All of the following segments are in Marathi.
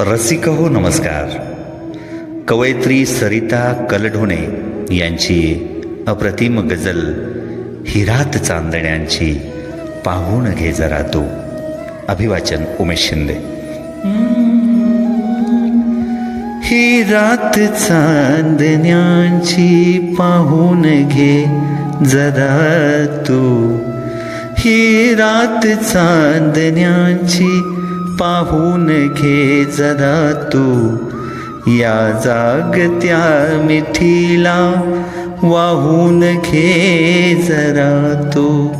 रसिक हो नमस्कार. कवयित्री सरिता कलढोणे यांची अप्रतिम गजल हिरात चांदण्यांची पाहून घे जरा तू. अभिवाचन उमेश शिंदे. ही रात चांदण्यांची पाहून घे जरा तू. ही रात चांदण्यांची पाहून घे जरा तू. या जागत्या मिठीला वाहून घे जरा तू.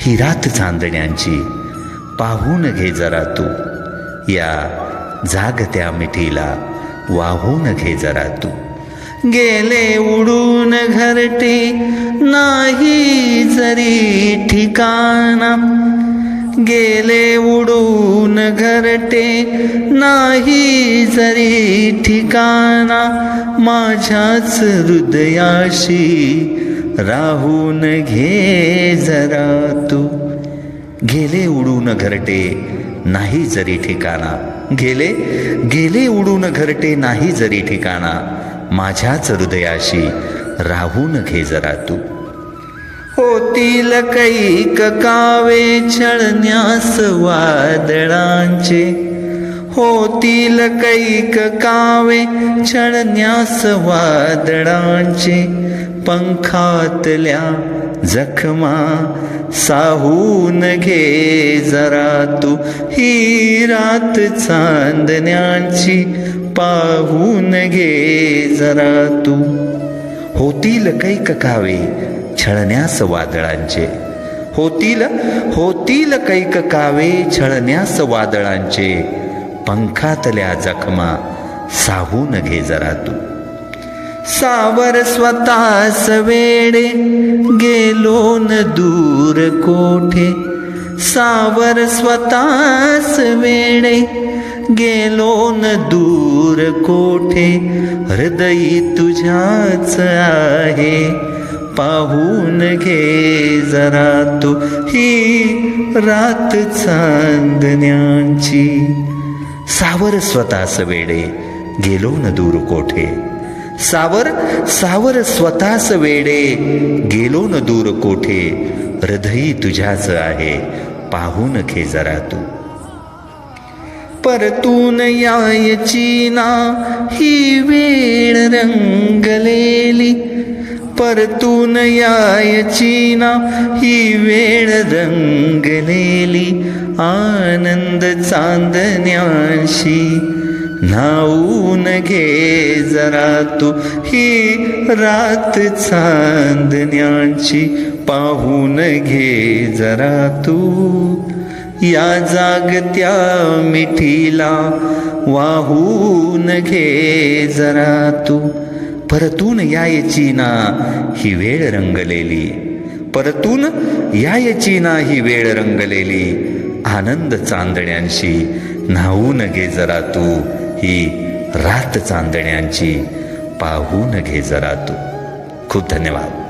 ही रात चांदण्यांची पाहून घे जरा तू. या जागत्या मिठीला वाहून घे जरा तू. गेले उडून घरटे नाही जरी ठिकाणा गेले उडून घरटे नाही जरी ठिकाणा माझ्याच हृदयाशी राहून घे जरा तू. गेले उडून घरटे नाही जरी ठिकाणा. गेले गेले उडून घरटे नाही जरी ठिकाणा माझ्याच हृदयाशी राहून घे जरा तू. होतील कैक कावे छळण्यास वादळांचे. होतील कैक कावे छळण्यास वादळांचे. पंखातल्या जखमा साहून घे जरा तू. ही रात चांदण्यांची पाहून घे जरा तू. होतील कैक कावे छळण्यास वादळांचे. होतील होतील कैक कावे छळण्यास वादळांचे. पंखातल्या जखमा साहून घे जरा तू. सावर स्वतःस सवेडे गेलो न दूर कोठे? सावर स्वतःस वेणे गेलो न दूर कोठे? हृदयी तुझ्याच आहे. पाहून घे जरा तू ही रात चांदण्यांची. सावर स्वतःस वेडे गेलो न दूर कोठे? सावर सावर स्वतःच वेडे गेलो न दूर कोठे? हृदयी तुझ्याच आहे. पाहून घे जरा तू. परतून यायची ना. ही वेळ रंगलेली. परतून यायची ना. ही वेळ रंगलेली. आनंद चांदण्याशी नाऊन घे जरा तू. ही रात चांदण्याची पाहून घे जरा तू. या जागत्या मिठीला वाहून घे जरा तू. परतून यायची ना ही वेळ रंगलेली. परतून यायची ना ही वेळ रंगलेली. आनंद चांदण्यांशी न्हावून घे जरा तू. ही रात चांदण्यांची पाहून घे जरा तू. खूप धन्यवाद.